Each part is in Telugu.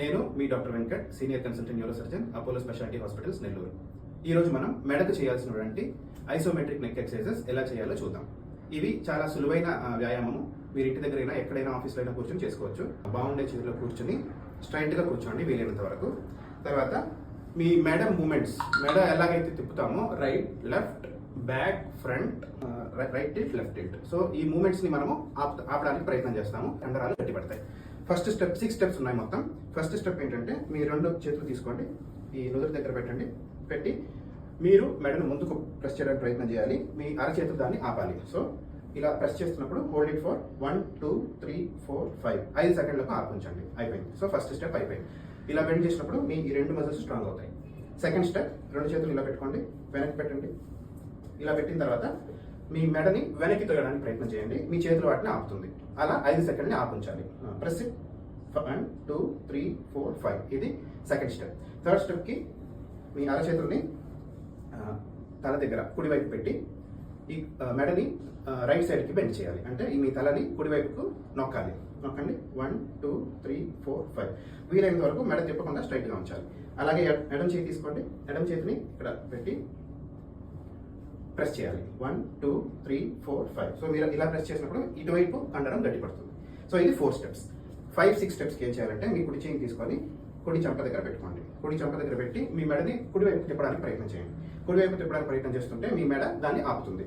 నేను మీ doctor Venkat senior consultant neurosurgeon Apollo speciality hospitals Nellore. ఈ రోజు మనం మెడకు చేయాల్సినటువంటి ఐసోమెట్రిక్ నెక్ ఎక్సర్సైజెస్ ఎలా చేయాలో చూద్దాం. ఇవి చాలా సులువైన వ్యాయామము. మీరు ఇంటి దగ్గరైనా ఎక్కడైనా ఆఫీస్లో అయినా కూర్చొని చేసుకోవచ్చు. బాగుండే చైర్లో కూర్చొని స్ట్రైట్గా కూర్చోండి వీలైనంత వరకు. తర్వాత మీ మెడ మూమెంట్స్ మెడ ఎలాగైతే తిప్పుతామో right left back front right tilt left tilt. So ఈ మూమెంట్స్ని మనము ఆపడానికి ప్రయత్నం చేస్తాము. కండరాలు గట్టిపడతాయి. ఫస్ట్ స్టెప్ సిక్స్ స్టెప్స్ ఉన్నాయి మొత్తం. ఫస్ట్ స్టెప్ ఏంటంటే మీ రెండు చేతులు తీసుకోండి. ఈ నుదురు దగ్గర పెట్టండి. పెట్టి మీరు మెడను ముందుకు ప్రెస్ చేయడానికి ప్రయత్నం చేయాలి. మీ అరచేతులు దాన్ని ఆపాలి. సో ఇలా ప్రెస్ చేస్తున్నప్పుడు hold it for one two three four five ఐదు సెకండ్లకు ఆపించండి అయిపోయింది. సో ఫస్ట్ స్టెప్ అయిపోయింది. ఇలా బెండ్ చేసినప్పుడు మీ ఈ రెండు మజిల్స్ స్ట్రాంగ్ అవుతాయి. సెకండ్ స్టెప్ రెండు చేతులు ఇలా పెట్టుకోండి. వెనక్కి పెట్టండి. ఇలా పెట్టిన తర్వాత మీ మెడని వెనక్కి తొయ్యడానికి ప్రయత్నం చేయండి. మీ చేతులు వాటిని ఆపుతుంది. అలా ఐదు సెకండ్ని ఆపించాలి. Press one two three four five. ఇది సెకండ్ స్టెప్. థర్డ్ స్టెప్కి మీ అరచేతుల్ని తల దగ్గర కుడివైపు పెట్టి ఈ మెడని రైట్ సైడ్కి బెండ్ చేయాలి. అంటే ఈ మీ తలని కుడివైపుకు నొక్కాలి. నొక్కండి. One two three four five. వీలైనంత వరకు మెడ తిప్పకుండా స్ట్రైట్గా ఉంచాలి. అలాగే ఎడ- ఎడమ చేతి తీసుకోండి. ఎడమ చేతిని ఇక్కడ పెట్టి ప్రెస్ చేయాలి. One two three four five so మీరు ఇలా ప్రెస్ చేసినప్పుడు ఇటువైపు కండరం గట్టిపడుతుంది. సో ఇది ఫోర్ స్టెప్స్ ఫైవ్ సిక్స్ స్టెప్స్కి ఏం చేయాలంటే మీ కుడి చేయి తీసుకొని కుడి చెంప దగ్గర పెట్టుకోండి. కుడి చెంప దగ్గర పెట్టి మీ మెడని కుడివైపు తిప్పడానికి ప్రయత్నం చేయండి. కుడివైపు తిప్పడానికి ప్రయత్నం చేస్తుంటే మీ మెడ దాన్ని ఆపుతుంది.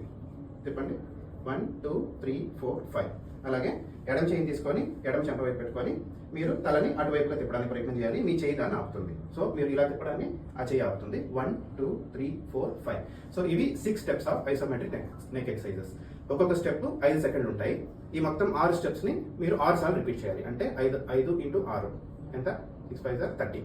తిప్పండి. One two three four five. అలాగే ఎడం చేయి తీసుకొని ఎడం చెంప వైపు పెట్టుకొని మీరు తలని అటువైపుగా తిప్పడానికి ప్రయత్నం చేయాలి. మీ చేయి దాన్ని ఆపుతుంది. సో మీరు ఇలా తిప్పడాన్ని ఆ చేయి ఆపుతుంది. One two three four five. So ఇవి six steps of isometric neck neck exercises ఒక్కొక్క స్టెప్ ఐదు సెకండ్లు ఉంటాయి. ఈ మొత్తం ఆరు స్టెప్స్ని మీరు ఆరు సార్లు రిపీట్ చేయాలి. అంటే ఐదు ఐదు ఇంటూ ఆరు. ఎంత? సిక్స్ ఫైవ్ సార్ థర్టీ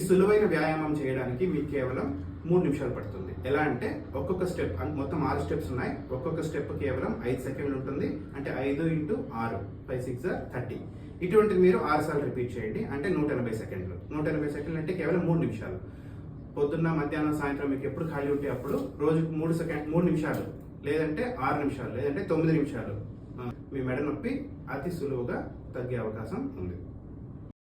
ఈ సులువైన వ్యాయామం చేయడానికి మీకు కేవలం మూడు నిమిషాలు పడుతుంది. ఎలా అంటే ఒక్కొక్క స్టెప్ మొత్తం ఆరు స్టెప్స్ ఉన్నాయి. ఒక్కొక్క స్టెప్ కేవలం ఐదు సెకండ్లు ఉంటుంది. అంటే ఐదు ఇంటూ ఆరు ఫైవ్ సిక్స్ థర్టీ. ఇటువంటిది మీరు ఆరు సార్లు రిపీట్ చేయండి. అంటే నూట ఎనభై సెకండ్లు. నూట ఎనభై సెకండ్లు అంటే కేవలం మూడు నిమిషాలు. పొద్దున్న మధ్యాహ్నం సాయంత్రం మీకు ఎప్పుడు ఖాళీ ఉంటే అప్పుడు రోజుకు మూడు సెకండ్ మూడు నిమిషాలు. లేదంటే ఆరు నిమిషాలు లేదంటే తొమ్మిది నిమిషాలు. మీ మెడ నొప్పి అతి సులువుగా తగ్గే అవకాశం ఉంది.